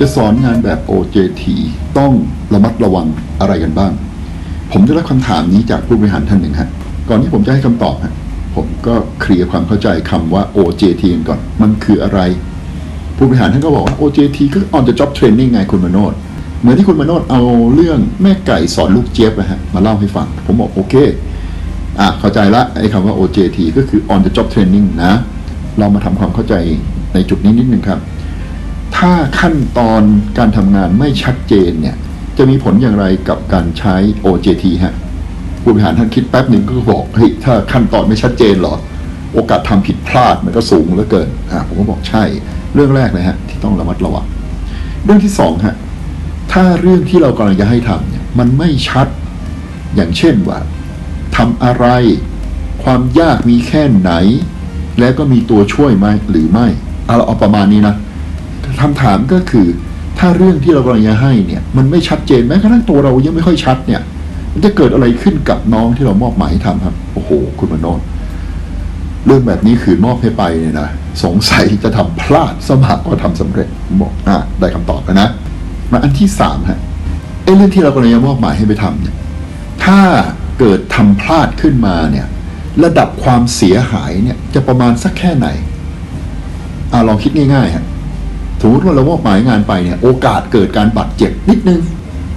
จะสอนงานแบบ OJT ต้องระมัดระวังอะไรกันบ้าง ผมได้รับคำถามนี้จากผู้บริหารท่านหนึ่งฮะ ก่อนที่ผมจะให้คำตอบฮะ ผมก็เคลียร์ความเข้าใจคำว่า OJT กันก่อน มันคืออะไร ผู้บริหารท่านก็บอกว่า OJT ก็ on the job training ไงคุณมโนดเหมือนที่คุณมโนดเอาเรื่องแม่ไก่สอนลูกเจี๊ยบนะฮะ มาเล่าให้ฟัง ผมบอกโอเค อะเข้าใจละไอ้คำว่า OJT ก็คือ on the job training นะ เรามาทำความเข้าใจในจุดนี้นิดนึงครับ ถ้าขั้นตอนการทำงานไม่ชัดเจนเนี่ยจะมีผลอย่างไรกับการใช้ OJT ฮะผู้บริหารท่านคิดแป๊บหนึ่งก็บอกเฮ้ยถ้าขั้นตอนไม่ชัดเจนหรอ โอกาสทำผิดพลาดมันก็สูงเหลือเกินอ่าผมก็บอกใช่ เรื่องแรกเลยฮะที่ต้องระมัดระวังเรื่องที่สองฮะถ้าเรื่องที่เรากำลังจะให้ทำเนี่ยมันไม่ชัดอย่างเช่นว่าทำอะไร ความยากมีแค่ไหน แล้วก็มีตัวช่วยไหมหรือไม่เอาเราเอาประมาณนี้นะ คำถามก็คือ ถ้าเรื่องที่เรากำลังจะให้เนี่ย มันไม่ชัดเจนแม้กระทั่งตัวเรายังไม่ค่อยชัดเนี่ย มันจะเกิดอะไรขึ้นกับน้องที่เรามอบหมายให้ทำครับ โอ้โห คุณมโนนเรื่องแบบนี้ขืนมอบให้ไปเนี่ยนะสงสัยจะทำพลาดสมากกว่าทำสำเร็จผมบอกอะได้คำตอบแล้วนะมาอันที่สามฮะไอ้เรื่องที่เรากำลังจะมอบหมายให้ไปทำเนี่ยถ้าเกิดทำพลาดขึ้นมาเนี่ย ระดับความเสียหายเนี่ยจะประมาณสักแค่ไหนอ่าลองคิดง่ายๆฮะ มมติว่าเรามอบหมายงานไปเนี่ยโอกาสเกิดการบาดเจ็บนิดนึง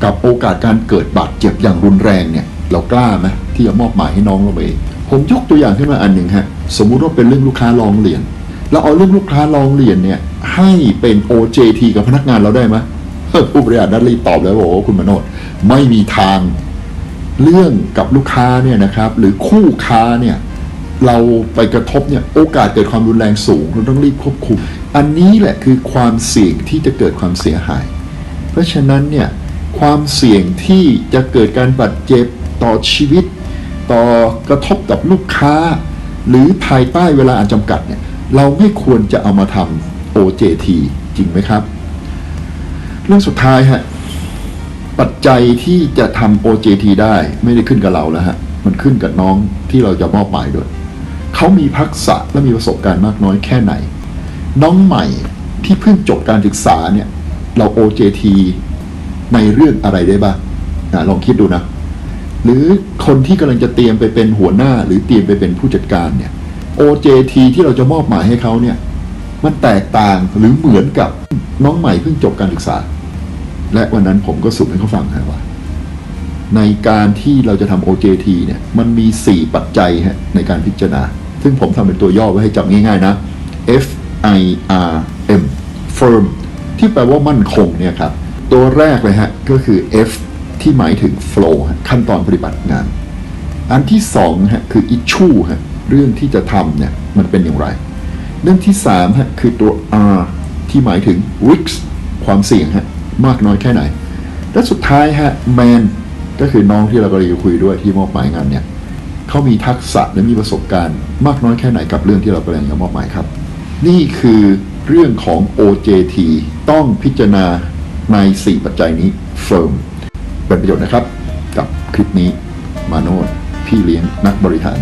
กับโอกาสการเกิดบาดเจ็บอย่างรุนแรงเนี่ยเรากล้าไหมที่จะมอบหมายให้น้องเราไปเองผมยกตัวอย่างขึ้นมาอันหนึ่งฮะสมมุติว่าเป็นเรื่องลูกค้าลองเรียนเราเอาเรื่องลูกค้าลองเรียนเนี่ยให้เป็น OJT กับพนักงานเราได้ไหมผู้บริหารด้านรีตอบแล้วบอกว่าคุณมโนดไม่มีทางเรื่องกับลูกค้าเนี่ยนะครับหรือคู่ค้าเนี่ยเราไปกระทบเนี่ยโอกาสเกิดความรุนแรงสูงเราต้องรีบควบคุม อันนี้แหละคือความเสี่ยงที่จะเกิดความเสียหาย เพราะฉะนั้นเนี่ยความเสี่ยงที่จะเกิดการบาดเจ็บต่อชีวิต ต่อกระทบกับลูกค้า หรือภายใต้เวลาอันจำกัดเนี่ยเราไม่ควรจะเอามาทำ OJT จริงไหมครับ เรื่องสุดท้ายฮะปัจจัยที่จะทำ OJT ได้ไม่ได้ขึ้นกับเราแล้วฮะมันขึ้นกับน้องที่เราจะมอบหมายด้วย เขามีทักษะและมีประสบการณ์มากน้อยแค่ไหน น้องใหม่ที่เพิ่งจบการศึกษาเนี่ย เรา OJT ในเรื่องอะไรได้บ้างลองคิดดูนะ หรือคนที่กำลังจะเตรียมไปเป็นหัวหน้าหรือเตรียมไปเป็นผู้จัดการเนี่ย OJT ที่เราจะมอบหมายให้เขาเนี่ย มันแตกต่างหรือเหมือนกับน้องใหม่เพิ่งจบการศึกษา และวันนั้นผมก็สรุปให้เขาฟังนะว่า ในการที่เราจะทำ OJT เนี่ย มันมี 4 ปัจจัยฮะในการพิจารณา ซึ่งผมทำเป็นตัวย่อไว้ให้จำง่ายๆนะ F I R M firm ที่แปลว่ามั่นคงเนี่ยครับ ตัวแรกเลยฮะ ก็คือ F ที่หมายถึง flow ขั้นตอนปฏิบัติงาน อันที่สองฮะคือ issue ฮะเรื่องที่จะทำเนี่ยมันเป็นอย่างไร เรื่องที่สามฮะคือตัว R ที่หมายถึง risk ความเสี่ยงฮะมากน้อยแค่ไหน และสุดท้ายฮะ man ก็คือน้องที่เรากำลังคุยด้วยที่มอบหมายงานเนี่ยเขามีทักษะและมีประสบการณ์ มากน้อยแค่ไหนกับเรื่องที่เรากำลังจะมอบหมายครับ นี่คือเรื่องของ OJT ต้องพิจารณาใน 4 ปัจจัยนี้เฟิร์มเป็นประโยชน์นะครับ กับคลิปนี้มาโนดพี่เลี้ยงนักบริหาร